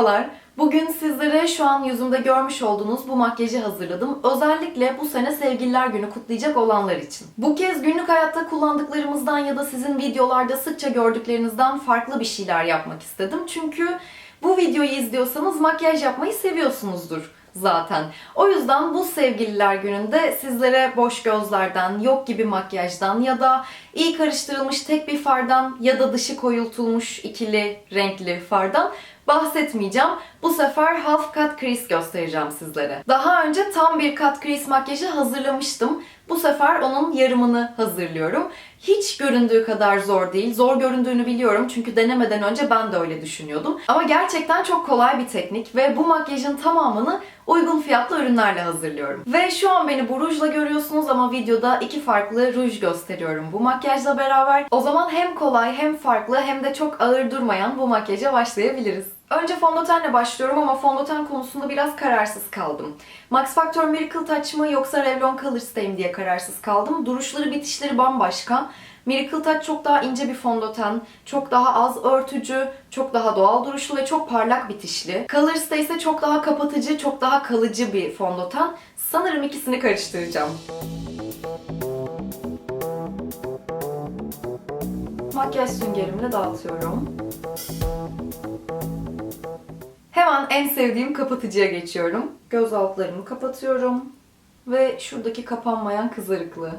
Merhabalar. Bugün sizlere şu an yüzümde görmüş olduğunuz bu makyajı hazırladım. Özellikle bu sene Sevgililer Günü kutlayacak olanlar için. Bu kez günlük hayatta kullandıklarımızdan ya da sizin videolarda sıkça gördüklerinizden farklı bir şeyler yapmak istedim. Çünkü bu videoyu izliyorsanız makyaj yapmayı seviyorsunuzdur zaten. O yüzden bu sevgililer gününde sizlere boş gözlerden, yok gibi makyajdan ya da iyi karıştırılmış tek bir fardan ya da dışı koyultulmuş ikili renkli fardan bahsetmeyeceğim. Bu sefer half cut crease göstereceğim sizlere. Daha önce tam bir cut crease makyajı hazırlamıştım. Bu sefer onun yarımını hazırlıyorum. Hiç göründüğü kadar zor değil. Zor göründüğünü biliyorum çünkü denemeden önce ben de öyle düşünüyordum. Ama gerçekten çok kolay bir teknik ve bu makyajın tamamını uygun fiyatlı ürünlerle hazırlıyorum. Ve şu an beni bu rujla görüyorsunuz ama videoda iki farklı ruj gösteriyorum bu makyajla beraber. O zaman hem kolay hem farklı hem de çok ağır durmayan bu makyaja başlayabiliriz. Önce fondötenle başlıyorum ama fondöten konusunda biraz kararsız kaldım. Max Factor Miracle Touch mı yoksa Revlon Colorstay'im diye kararsız kaldım. Duruşları bitişleri bambaşka. Miracle Touch çok daha ince bir fondöten, çok daha az örtücü, çok daha doğal duruşlu ve çok parlak bitişli. Colorstay ise çok daha kapatıcı, çok daha kalıcı bir fondöten. Sanırım ikisini karıştıracağım. Makyaj süngerimle dağıtıyorum. Hemen en sevdiğim kapatıcıya geçiyorum. Göz altlarımı kapatıyorum. Ve şuradaki kapanmayan kızarıklığı.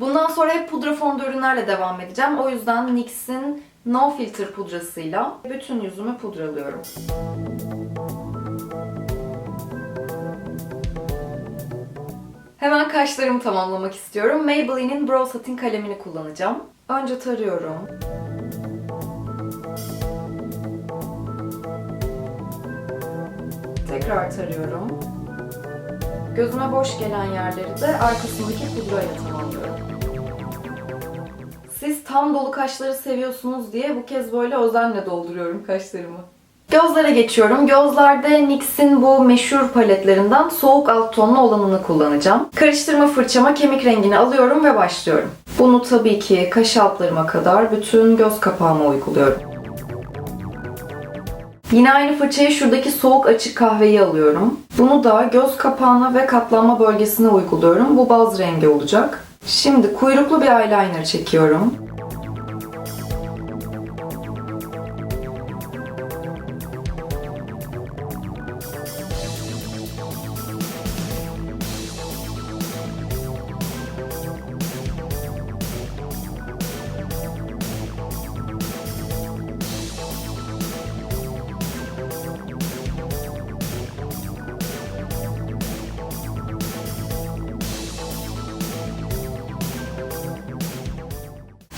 Bundan sonra hep pudra fondu ürünlerle devam edeceğim. O yüzden NYX'in No Filter pudrasıyla bütün yüzümü pudralıyorum. Hemen kaşlarımı tamamlamak istiyorum. Maybelline'in Brow Satin kalemini kullanacağım. Önce tarıyorum. Tekrar tarıyorum. Gözüme boş gelen yerleri de arkasındaki pudrayla tamamlıyorum. Siz tam dolu kaşları seviyorsunuz diye bu kez böyle özenle dolduruyorum kaşlarımı. Gözlere geçiyorum. Gözlerde NYX'in bu meşhur paletlerinden soğuk alt tonlu olanını kullanacağım. Karıştırma fırçama kemik rengini alıyorum ve başlıyorum. Bunu tabii ki kaş altlarıma kadar bütün göz kapağıma uyguluyorum. Yine aynı fırçayı şuradaki soğuk açık kahveyi alıyorum. Bunu da göz kapağına ve katlanma bölgesine uyguluyorum. Bu baz rengi olacak. Şimdi kuyruklu bir eyeliner çekiyorum.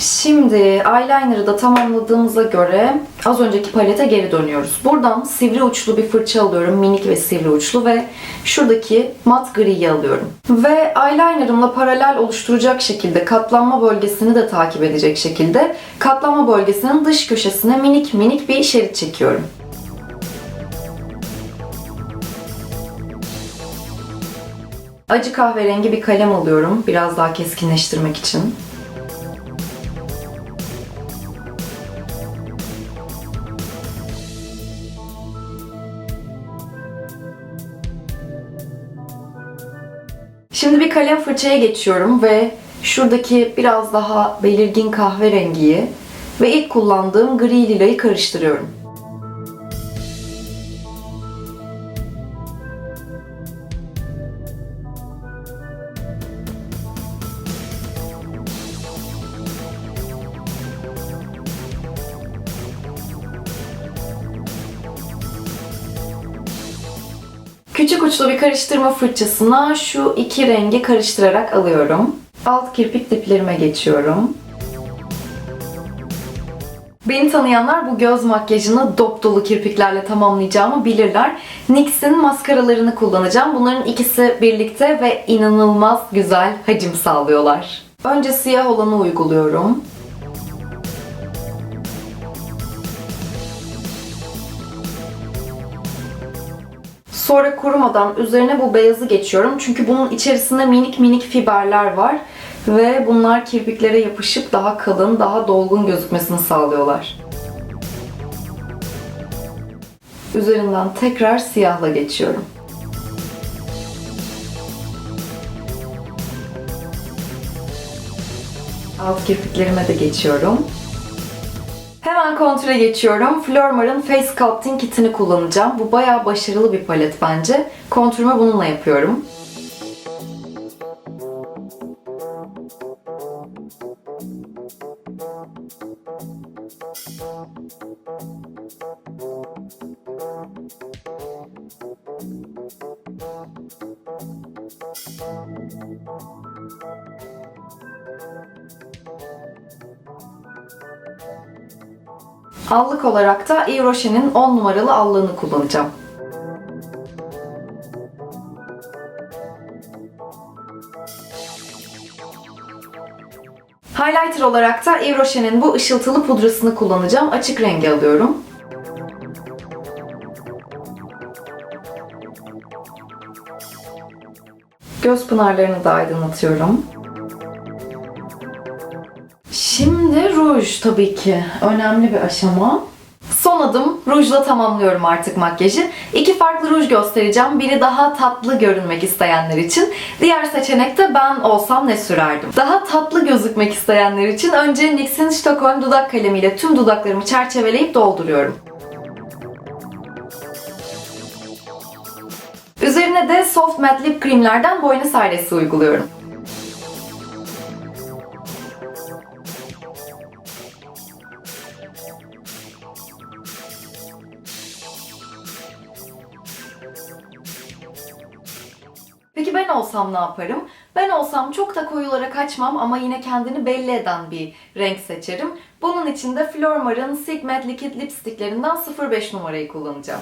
Şimdi eyeliner'ı da tamamladığımıza göre az önceki palete geri dönüyoruz. Buradan sivri uçlu bir fırça alıyorum. Minik ve sivri uçlu ve şuradaki mat griyi alıyorum. Ve eyeliner'ımla paralel oluşturacak şekilde katlanma bölgesini de takip edecek şekilde katlanma bölgesinin dış köşesine minik minik bir şerit çekiyorum. Acı kahverengi bir kalem alıyorum biraz daha keskinleştirmek için. Şimdi bir kalem fırçaya geçiyorum ve şuradaki biraz daha belirgin kahverengiyi ve ilk kullandığım gri lilayı karıştırıyorum. Küçük uçlu bir karıştırma fırçasına şu iki rengi karıştırarak alıyorum. Alt kirpik diplerime geçiyorum. Beni tanıyanlar bu göz makyajını dop dolu kirpiklerle tamamlayacağımı bilirler. NYX'in maskaralarını kullanacağım. Bunların ikisi birlikte ve inanılmaz güzel hacim sağlıyorlar. Önce siyah olanı uyguluyorum. Sonra kurumadan üzerine bu beyazı geçiyorum. Çünkü bunun içerisinde minik minik fiberler var. Ve bunlar kirpiklere yapışıp daha kalın, daha dolgun gözükmesini sağlıyorlar. Üzerinden tekrar siyahla geçiyorum. Alt kirpiklerime de geçiyorum. Hemen kontüre geçiyorum. Flormar'ın Face Sculpting kitini kullanacağım. Bu bayağı başarılı bir palet bence. Kontürümü bununla yapıyorum. Allık olarak da Yves Rocher'in 10 numaralı allığını kullanacağım. Highlighter olarak da Yves Rocher'in bu ışıltılı pudrasını kullanacağım. Açık rengi alıyorum. Göz pınarlarını da aydınlatıyorum. Ruj tabii ki önemli bir aşama. Son adım rujla tamamlıyorum artık makyajı. İki farklı ruj göstereceğim. Biri daha tatlı görünmek isteyenler için. Diğer seçenek de ben olsam ne sürerdim. Daha tatlı gözükmek isteyenler için önce NYX'in Stockholm dudak kalemiyle tüm dudaklarımı çerçeveleyip dolduruyorum. Üzerine de Soft Matte Lip Cream'lerden Buenos Aires'i uyguluyorum. Peki ben olsam ne yaparım? Ben olsam çok da koyulara kaçmam ama yine kendini belli eden bir renk seçerim. Bunun için de Flormar'ın Sigmat Liquid Lipsticklerinden 05 numarayı kullanacağım.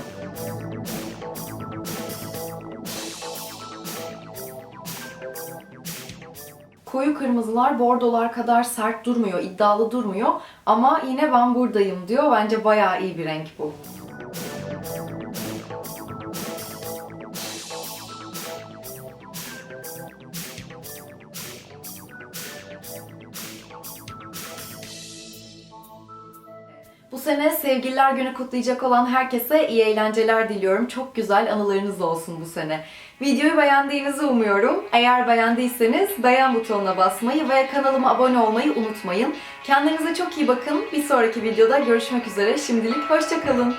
Koyu kırmızılar bordolar kadar sert durmuyor, iddialı durmuyor. Ama yine ben buradayım diyor. Bence bayağı iyi bir renk bu. Bu sene Sevgililer Günü kutlayacak olan herkese iyi eğlenceler diliyorum. Çok güzel anılarınız olsun bu sene. Videoyu beğendiğinizi umuyorum. Eğer beğendiyseniz beğen butonuna basmayı ve kanalıma abone olmayı unutmayın. Kendinize çok iyi bakın. Bir sonraki videoda görüşmek üzere. Şimdilik hoşçakalın.